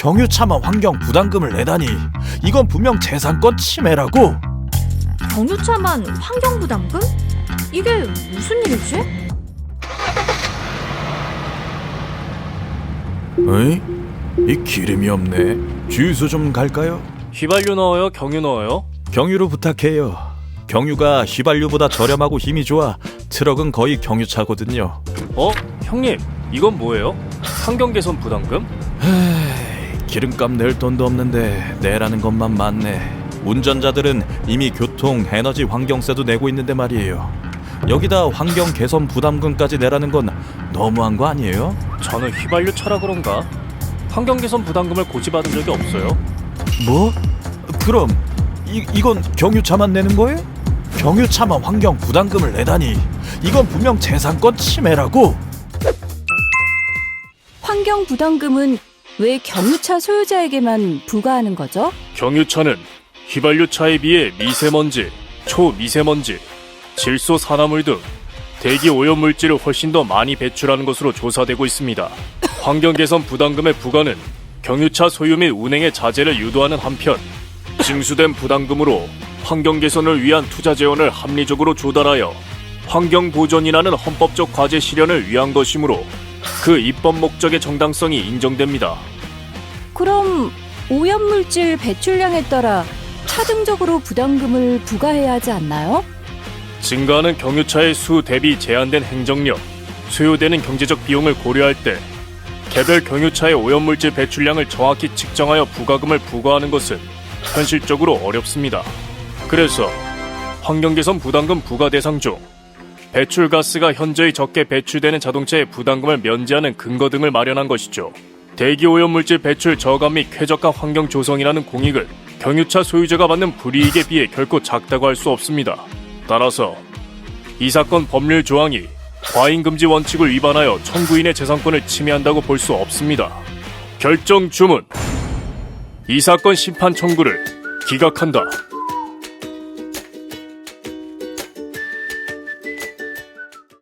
경유차만 환경 부담금을 내다니 이건 분명 재산권 침해라고. 경유차만 환경 부담금? 이게 무슨 일이지? 어이? 이 기름이 없네. 주유소 좀 갈까요? 휘발유 넣어요? 경유 넣어요? 경유로 부탁해요. 경유가 휘발유보다 저렴하고 힘이 좋아. 트럭은 거의 경유차거든요. 어? 형님, 이건 뭐예요? 환경 개선 부담금? 기름값 낼 돈도 없는데 내라는 것만 많네. 운전자들은 이미 교통, 에너지, 환경세도 내고 있는데 말이에요. 여기다 환경 개선 부담금까지 내라는 건 너무한 거 아니에요? 저는 휘발유 차라 그런가? 환경 개선 부담금을 고지받은 적이 없어요. 뭐? 그럼 이, 이건 경유차만 내는 거예요? 경유차만 환경 부담금을 내다니 이건 분명 재산권 침해라고. 환경 부담금은 왜 경유차 소유자에게만 부과하는 거죠? 경유차는 휘발유 차에 비해 미세먼지, 초미세먼지, 질소 산화물 등 대기 오염 물질을 훨씬 더 많이 배출하는 것으로 조사되고 있습니다. 환경 개선 부담금의 부과는 경유차 소유 및 운행의 자제를 유도하는 한편 징수된 부담금으로 환경 개선을 위한 투자 재원을 합리적으로 조달하여 환경 보존이라는 헌법적 과제 실현을 위한 것이므로 그 입법 목적의 정당성이 인정됩니다. 그럼 오염물질 배출량에 따라 차등적으로 부담금을 부과해야 하지 않나요? 증가하는 경유차의 수 대비 제한된 행정력, 소요되는 경제적 비용을 고려할 때 개별 경유차의 오염물질 배출량을 정확히 측정하여 부가금을 부과하는 것은 현실적으로 어렵습니다. 그래서 환경개선 부담금 부과 대상 중 배출가스가 현저히 적게 배출되는 자동차의 부담금을 면제하는 근거 등을 마련한 것이죠. 대기 오염물질 배출 저감 및 쾌적한 환경 조성이라는 공익을 경유차 소유자가 받는 불이익에 비해 결코 작다고 할 수 없습니다. 따라서 이 사건 법률 조항이 과잉 금지 원칙을 위반하여 청구인의 재산권을 침해한다고 볼 수 없습니다. 결정 주문. 이 사건 심판 청구를 기각한다.